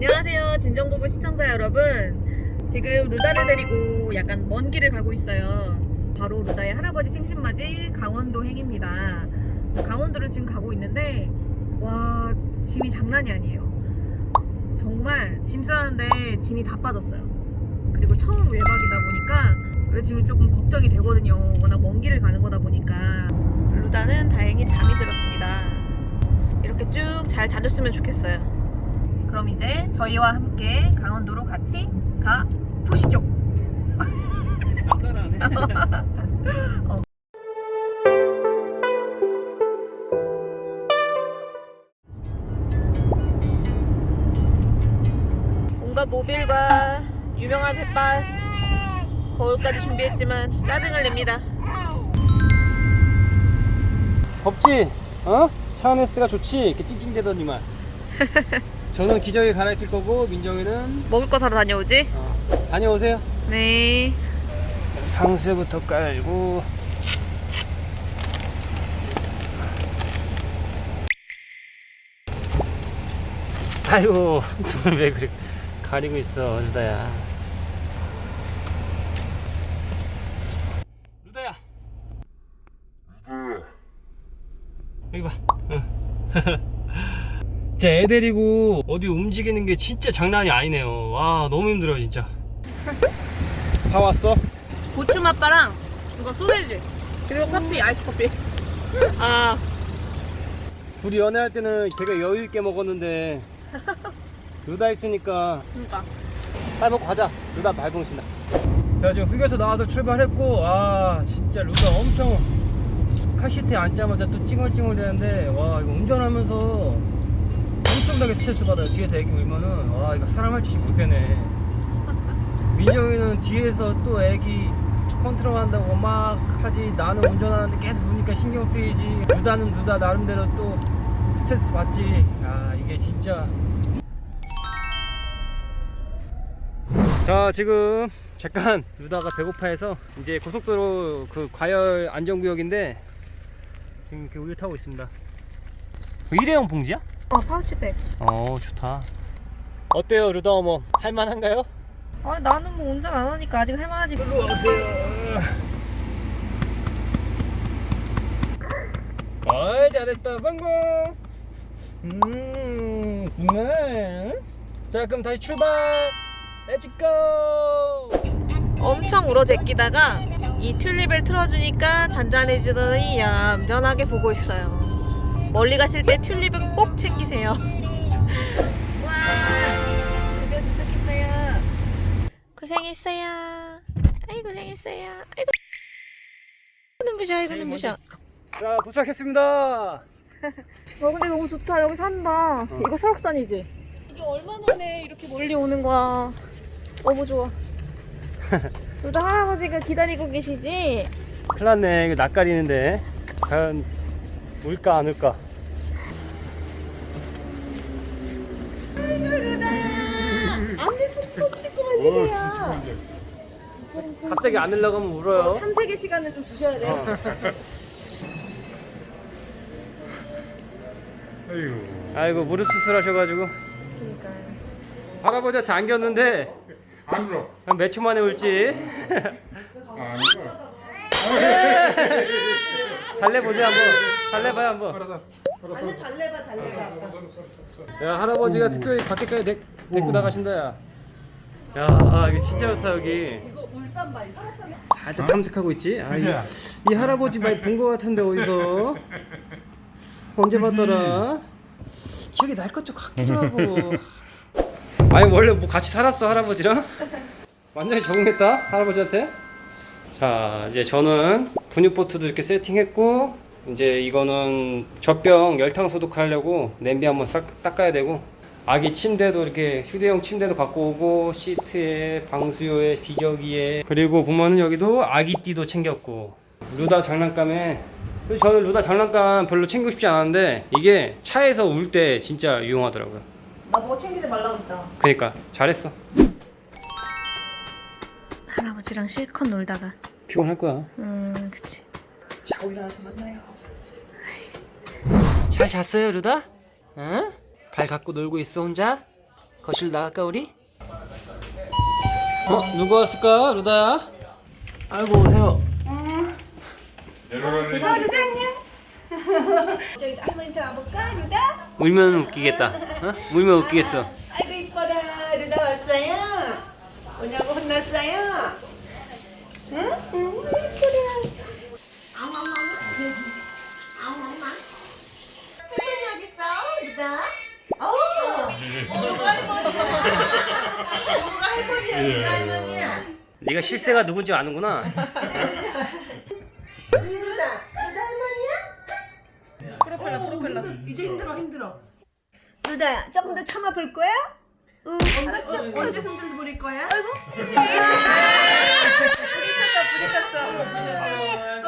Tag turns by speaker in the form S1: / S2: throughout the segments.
S1: 안녕하세요 진정부부 시청자 여러분. 지금 루다를 데리고 약간 먼 길을 가고 있어요. 바로 루다의 할아버지 생신맞이 강원도 행입니다. 강원도를 지금 가고 있는데 와 짐이 장난이 아니에요. 정말 짐 싸는데 진이 다 빠졌어요. 그리고 처음 외박이다 보니까 지금 조금 걱정이 되거든요. 워낙 먼 길을 가는 거다 보니까. 루다는 다행히 잠이 들었습니다. 이렇게 쭉 잘 자줬으면 좋겠어요 그럼 이제 저희와 함께 강원도로 같이 가 보시죠.
S2: 따라하네.
S1: 온갖 모빌과 유명한 햇밭 거울까지 준비했지만 짜증을 냅니다.
S2: 덥지? 어? 차 안에 스가 좋지? 이렇게 찡찡대더니만. 저는 기저귀 갈아입힐 거고 민정이는
S1: 먹을 거 사러 다녀오지?
S2: 어, 다녀오세요.
S1: 네.
S2: 상수부터 깔고. 아이고 눈을 왜 그렇게 가리고 있어 루다야 루다야 여기 봐 진짜 애 데리고 어디 움직이는 게 진짜 장난이 아니네요. 와 너무 힘들어요 진짜. 사왔어?
S1: 고추 맛바랑 이거 소세지 그리고 커피 아이스 커피. 아.
S2: 둘이 연애할 때는 되게 여유 있게 먹었는데 루다 있으니까.
S1: 그러니까.
S2: 빨리 먹고 가자. 루다 말봉 신다. 자 지금 휴게소 나와서 출발했고 아 진짜 루다 엄청 카시트에 앉자마자 또 찡얼찡얼 되는데 와 이거 운전하면서 엄청나게 스트레스 받아요. 뒤에서 애기 울면은. 와 이거 사람 할 짓이 못 되네. 민정이는 뒤에서 또 애기 컨트롤 한다고 막 하지. 나는 운전하는데 계속 우니까 신경 쓰이지. 루다는 루다. 나름대로 또 스트레스 받지. 야 이게 진짜. 자 지금 잠깐 루다가 배고파해서 이제 고속도로 그 과열 안전구역인데 지금 이렇게 우유 타고 있습니다. 일회용 봉지야?
S1: 어 파우치백.
S2: 어 좋다 어때요 루다 어머 할만한가요?
S1: 아 나는 뭐 운전 안 하니까 아직 할만하지.
S2: 일로 와보세요 어이 잘했다 성공 음 스마일 자 그럼 다시 출발 렛츠고
S1: 엄청 울어 제끼다가 이 튤립을 틀어주니까 잔잔해지더니 얌전하게 보고 있어요. 멀리 가실 때 튤립은 꼭 챙기세요. 와, 드디어 도착했어요. 고생했어요. 아이 고생했어요. 아이고 눈부셔, 아이고 눈부셔.
S2: 자 도착했습니다
S1: 와 근데 너무 좋다. 여기 산다. 이거 설악산이지? 이게 얼마 만에 이렇게 멀리 오는 거야. 너무 좋아. 루다 할아버지가 기다리고 계시지?
S2: 큰일 났네 이거 낯가리는데 과연 올까 안 올까
S1: 안돼 손, 손 씻고 만지세요.
S2: 갑자기 안 올라가면 울어요
S1: 탐색의 시간을 좀 주셔야 돼요.
S2: 아이고 무릎 수술하셔가지고
S1: 그러니까요.
S2: 할아버지한테 안겼는데
S3: 안 울어.
S2: 한 몇 초 만에 울지
S3: 아, 안 울어.
S2: 달래보세요 한번. 달래봐요 한번.
S3: 알았어. 알았어.
S4: 아니 달래봐 달래봐.
S2: 야 할아버지가 특별히 밖에까지 데, 데리고 나가신다 야. 야 이거 진짜 좋다 여기.
S4: 이거 울산 바위 설악산
S2: 살짝 탐색하고 있지? 아, 이? 이 할아버지 많이 본거 같은데 어디서? 언제 봤더라? 기억이 날 것 좀 같기도 하고. 아니 원래 뭐 같이 살았어 할아버지랑? 완전히 적응했다 할아버지한테 자 이제 저는 분유보트도 이렇게 세팅했고 이제 이거는 젖병 열탕 소독하려고 냄비 한번 싹 닦아야 되고 아기 침대도 이렇게 휴대용 침대도 갖고 오고 시트에 방수요에 기저귀에. 그리고 보면은 여기도 아기띠도 챙겼고. 루다 장난감에 저는 루다 장난감 별로 챙기고 싶지 않았는데 이게 차에서 울 때 진짜 유용하더라고요.
S1: 나 뭐 챙기지 말라고 했잖아.
S2: 그니까 잘했어
S1: 할아버지랑 실컷 놀다가.
S2: 피곤할 거야
S1: 음, 그치.
S2: 자고 일어나서 만나요. 잘 잤어요, 루다? 응? 발 갖고 놀고 있어 혼자? 거실 나갈까 우리? 어 누구 왔을까 루다야? 아이고 오세요.
S4: 저기 할머니한테 와볼까 루다?
S2: 울면 웃기겠다. 어? 울면 웃기겠어.
S4: 아이고 이뻐라 루다 왔어요? 오냐고 혼났어요? 할머니야 누가 할머니야
S2: 네가 실세가 누군지 아는구나.
S4: 루다 루다 할머니야?
S1: 프로펠러 프로펠러
S4: 이제 힘들어 힘들어 루다야 조금 더 참아 볼 거야? 응 알았죠? 언제 손질 부릴 거야? 아이고
S1: 부딪혔어 부딪혔어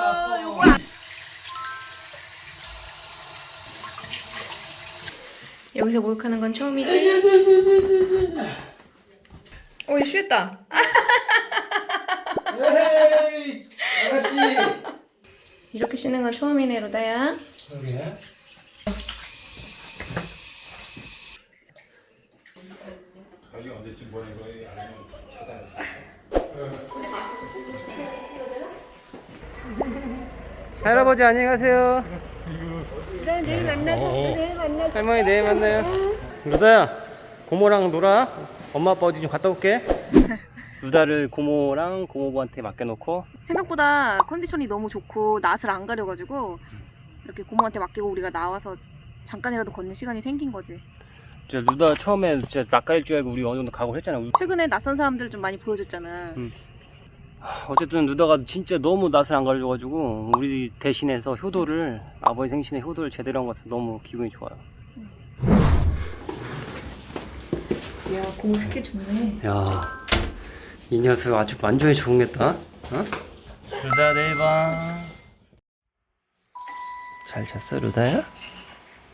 S4: 어 요거
S1: 여기서 목욕하는 건 처음이지? 어, 얘 쉬었다.
S2: 에이 아가씨.
S1: 이렇게 씻는 건 처음이네, 로다야.
S3: 언제쯤 보낸? 아니면 찾아냈어요?
S2: 할아버지 안녕히 가세요. 내일 만나서 내일 만나서. 할머니 내일 만나요. 루다야 고모랑 놀아. 엄마 아빠 어디 좀 갔다 올게. 루다를 고모랑 고모부한테 맡겨놓고
S1: 생각보다 컨디션이 너무 좋고 낯을 안 가려가지고 이렇게 고모한테 맡기고 우리가 나와서 잠깐이라도 걷는 시간이 생긴 거지.
S2: 진짜 루다 처음에 진짜 낯가릴 줄 알고 우리 어느 정도 각오를 했잖아.
S1: 최근에 낯선 사람들을 좀 많이 보여줬잖아.
S2: 음. 어쨌든 루다가 진짜 너무 낯을 안 가려가지고 우리 대신해서 효도를 아버지 생신에 효도를 제대로 한 것 같아서 너무 기분이 좋아요.
S1: 야, 고모 스킬 좋네.
S2: 야, 이 녀석 아주 완전히 좋겠다. 어? 루다 내일 봐. 잘 잤어, 루다야?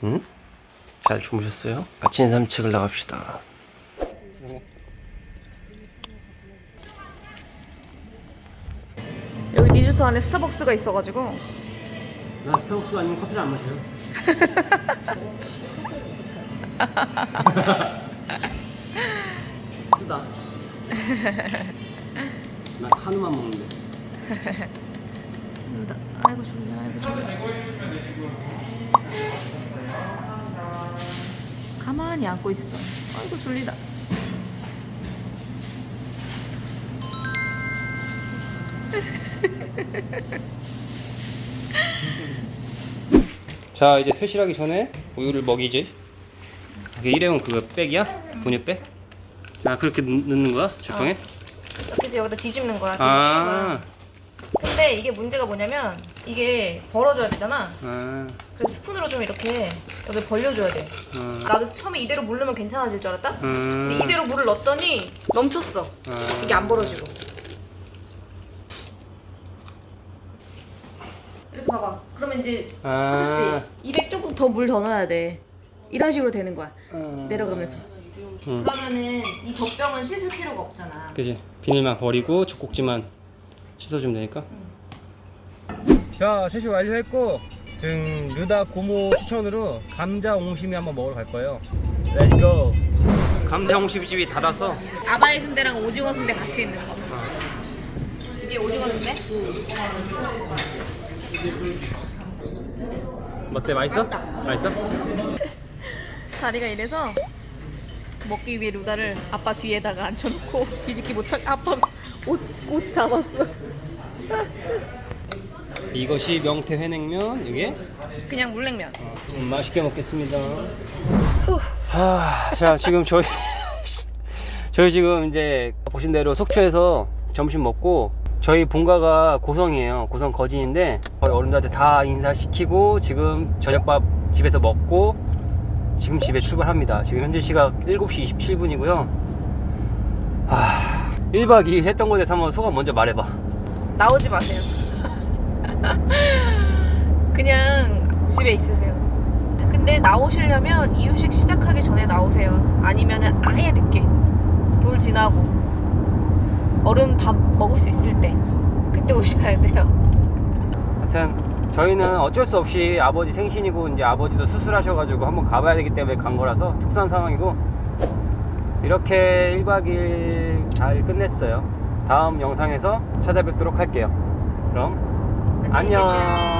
S2: 응? 잘 주무셨어요? 아침 산책을 나갑시다.
S1: 여기 리조트 안에 스타벅스가 있어가지고
S2: 나 스타벅스 아니면 커피를 안 마셔요. 쓰다. 나 카누만 먹는데.
S1: 루다, 아이고 졸려, 아이고 졸려. 가만히 앉고 있어. 아이고 졸리다.
S2: 자 이제 퇴실하기 전에 우유를 먹이지 이게 일회용 그거 백이야? 분유백? 아 그렇게 넣- 넣는 거야? 제빵에?
S1: 이렇게 여기다 뒤집는 거야.
S2: 아,
S1: 근데 이게 문제가 뭐냐면 이게 벌어져야 되잖아.
S2: 아,
S1: 그래서 스푼으로 좀 이렇게 여기 벌려줘야 돼.
S2: 아,
S1: 나도 처음에 이대로 물르면 괜찮아질 줄 알았다. 근데
S2: 음,
S1: 이대로 물을 넣었더니 넘쳤어.
S2: 아.
S1: 이게 안 벌어지고. 이렇게 봐봐. 그러면 이제
S2: 아.
S1: 터졌지. 200 조금 더 물 더 넣어야 돼. 이런 식으로 되는 거야.
S2: 아.
S1: 내려가면서.
S2: 음.
S1: 그러면은 이 젖병은 씻을 필요가 없잖아.
S2: 그지 비닐만 버리고 젖꼭지만 씻어주면 되니까 자 퇴실 완료했고 지금 루다 고모 추천으로 감자 옹심이 한번 먹으러 갈 거예요 Let's go 감자 옹심이 집이 닫았어
S1: 아바이 순대랑 오징어 순대 같이 있는 거. 이게 오징어 순대?
S2: 어때 맛있어? 맛있어?
S1: 자리가 이래서 먹기 위해 루다를 아빠 뒤에다가 앉혀놓고 뒤집기 못하게 아빠 옷, 옷 잡았어.
S2: 이것이 명태 회냉면 이게
S1: 그냥 물냉면.
S2: 음, 맛있게 먹겠습니다. 하, 자 지금 저희 저희 지금 이제 보신 대로 속초에서 점심 먹고 저희 본가가 고성이에요. 고성 거진인데 거의 어른들한테 다 인사시키고 지금 저녁밥 집에서 먹고 지금 집에 출발합니다. 지금 현재 시각 7시 27분이고요. 아 1박 2일 했던 대해서 한번 소감 먼저 말해봐.
S1: 나오지 마세요. 그냥 집에 있으세요. 근데 나오시려면 이유식 시작하기 전에 나오세요. 아니면은 아예 늦게 돌 지나고 얼음 밥 먹을 수 있을 때 그때 오셔야 돼요.
S2: 하여튼 저희는 어쩔 수 없이 아버지 생신이고 이제 아버지도 수술하셔가지고 한번 가봐야 되기 때문에 간 거라서 특수한 상황이고 이렇게 1박 2일 잘 끝냈어요. 다음 영상에서 찾아뵙도록 할게요. 그럼 안녕.